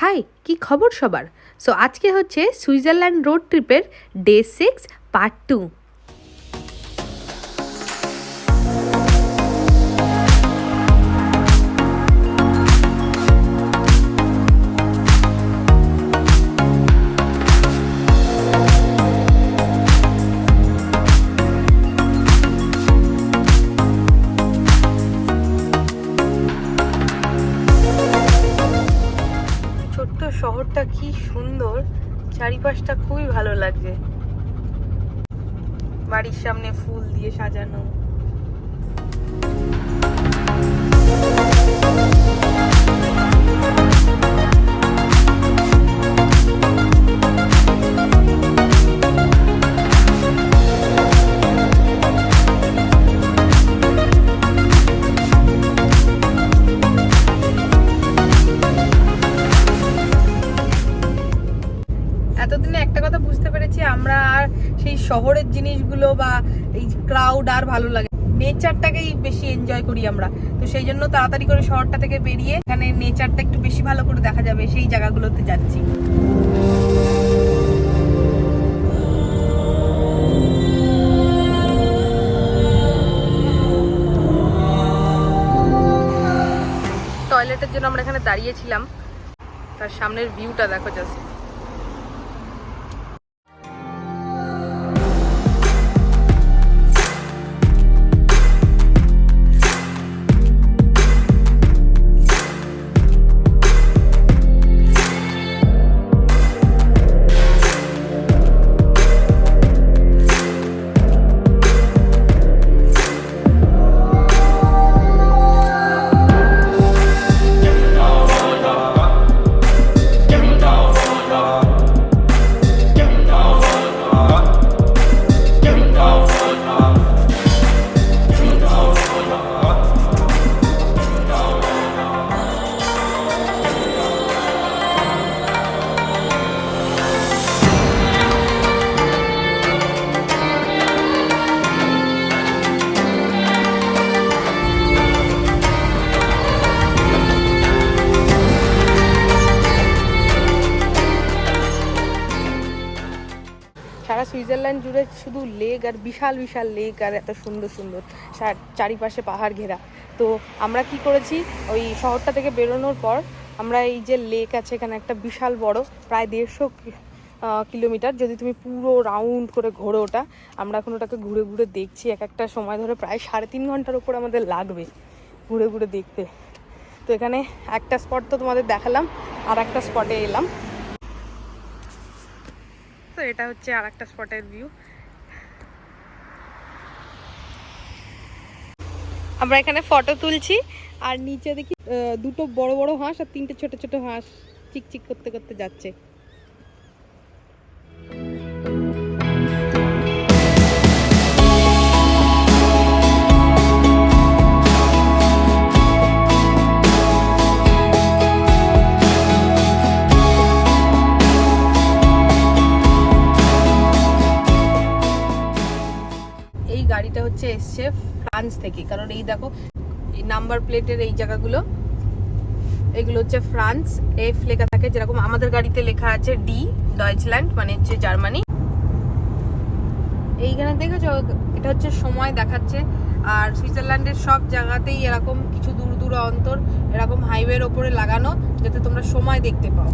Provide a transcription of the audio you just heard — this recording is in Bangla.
হাই কি খবর সবার? সো আজকে হচ্ছে সুইজারল্যান্ড রোড ট্রিপের ডে সিক্স পার্ট টু। ছোট্ট শহরটা কি সুন্দর চারিপাশটা খুবই ভালো লাগছে। বাড়ির সামনে ফুল দিয়ে সাজানো। এতদিনে একটা কথা বুঝতে পেরেছি, আমরা আর সেই শহরের জিনিসগুলো বা এই ক্রাউড আর ভালো লাগে নেচারটাকেই বেশি এনজয় করি আমরা। তো সেই জন্য তাড়াতাড়ি করে শহরটা থেকে বেরিয়ে এখানে নেচারটা একটু বেশি ভালো করে দেখা যাবে, সেই জায়গাগুলোতে যাচ্ছি। টয়লেটের জন্য আমরা এখানে দাঁড়িয়েছিলাম। তার সামনের ভিউটা দেখো জাস্ট সারা সুইজারল্যান্ড জুড়ে শুধু লেক আর বিশাল বিশাল লেক আর এত সুন্দর সুন্দর চারিপাশে পাহাড় ঘেরা। তো আমরা কি করেছি, ওই শহরটা থেকে বেরোনোর পর আমরা এই যে লেক আছে, এখানে একটা বিশাল বড়, প্রায় দেড়শো কিলোমিটার, যদি তুমি পুরো রাউন্ড করে ঘোরো ওটা, আমরা এখন ওটাকে ঘুরে ঘুরে দেখছি। এক একটা সময় ধরে প্রায় সাড়ে তিন ঘণ্টার উপর আমাদের লাগবে ঘুরে ঘুরে দেখতে। তো এখানে একটা স্পট তো তোমাদের দেখালাম আর একটা স্পটে এলাম। তো এটা হচ্ছে আর একটা স্পটের ভিউ। আমরা এখানে ফটো তুলছি, আর নিচে দেখি দুটো বড় বড় হাঁস আর তিনটে ছোট ছোট হাঁস চিকচিক করতে করতে যাচ্ছে। হচ্ছে এসছে ফ্রান্স থেকে। কারণ এই দেখো নাম্বার প্লেটের এই জায়গাগুলো, এগুলো হচ্ছে ফ্রান্স। এফ লেখা থাকে যেরকম আমাদের গাড়িতে লেখা আছে ডি, ডয়েচল্যান্ড মানে হচ্ছে জার্মানি। এইখানে দেখেছ, এটা হচ্ছে সময় দেখাচ্ছে। আর সুইজারল্যান্ডের সব জায়গাতেই এরকম কিছু দূর দূর অন্তর এরকম হাইওয়ের ওপরে লাগানো, যাতে তোমরা সময় দেখতে পাও।